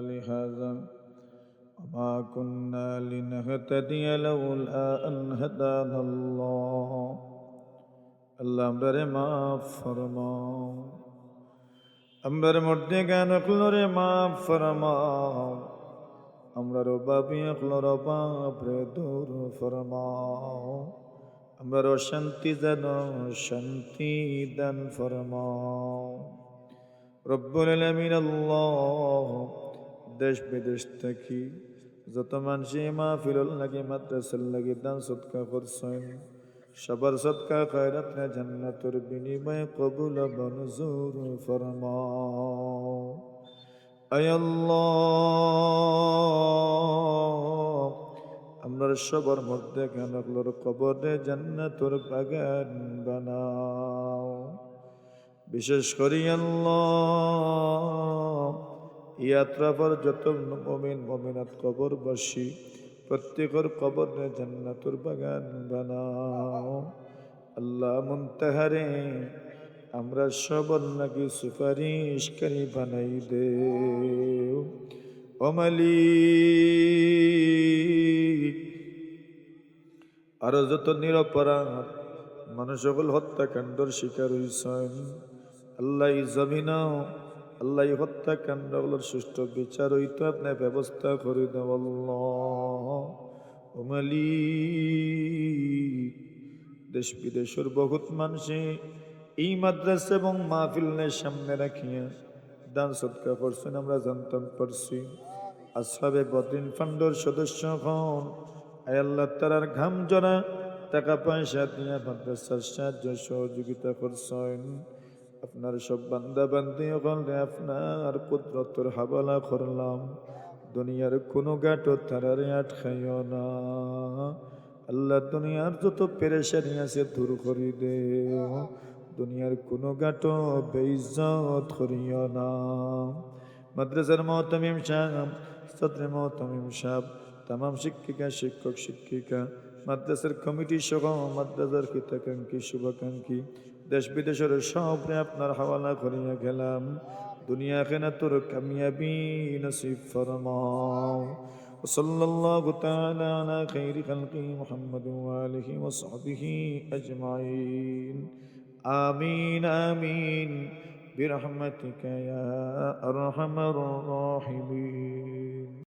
لهذا وما كنا لنهتدي لولا أن هدانا الله আল্লাহ আমরারে মাফ ফরমাও আমরার মধ্যে জ্ঞান অকলরে মাফ ফরমাও আমরার বাবি অকলর বাপরে দূর ফরমাও আমরার অশান্তি যেন শান্তি দান ফরমাও রব্বুল আলামিন আল্লাহ দেশ বিদেশ থাকি। যত মানুষে মাহফিল লাগে, মাদ্রাসার লাগে, দান সৎকা করছেন। সবার সৎকা খয়রাত না জান্নাতের বিনিময়ে কবুল ফরমাও। আয় আল্লাহ। আমরা সবার মধ্যে কেন কবরে জান্নাতুর বাগান বানাও। বিশেষ করি আল্লাহ। ইয়াত্রা পর যত মমিন মমিনাত কবর বসি প্রত্যেকের কবর নে জান্নাতুর বাগান বানাও আল্লাহ মুনতাহারে আমরা সবর নাকি সুপারিশকারী বানাই দে অমালি আরও যত নিরপরাধ মানুষ সকল হত্যাকাণ্ডর শিকার হইছেন আল্লাহ জমিনাও আল্লাহ এই হত্যাকাণ্ডগুলোর সুষ্ঠু বিচার হইতো আপনার ব্যবস্থা করে দেব ওমালি দেশ বিদেশের বহুত মানুষে এই মাদ্রাসা এবং মাহফিলের সামনে রাখিয়া দান সৎকার করছেন, আমরা জানতাম পারছি। আসহাবে বদিন ফান্ডর সদস্য হন আল্লাহ তারার ঘাম জড়া, টাকা পয়সা দিয়ে মাদ্রাসার সাহায্য সহযোগিতা করছেন। আপনার সব বান্দা বান্দি ওখানে আপনার কুদরতর হাবালা করলাম। দুনিয়ার কোনো গাটো তারারে আটকাইও না। আল্লাহ দুনিয়ার যত পেরেশানি আছে দূর করি দে দুনিয়ার কোনো গাটো বেইজ্জত করিও না। মাদ্রাসার মহতমিম সাহেব সত্রে মহতমিম সাহেব, তামাম শিক্ষিকা, শিক্ষক, শিক্ষিকা, মাদ্রাসার কমিটি সহ মাদ্রাসার হিতাকাঙ্ক্ষী শুভাকাঙ্ক্ষী দেশ বিদেশের সবরে আপনার হাওয়ালা করিয়া গেলাম দুনিয়া খেনা তোর কামিয়াবি নসিব ফরমাও وصلى الله تعالى على خير خلقه محمد وآله وصحبه أجمعين آمين آمين برحمتك يا أرحم الراحمين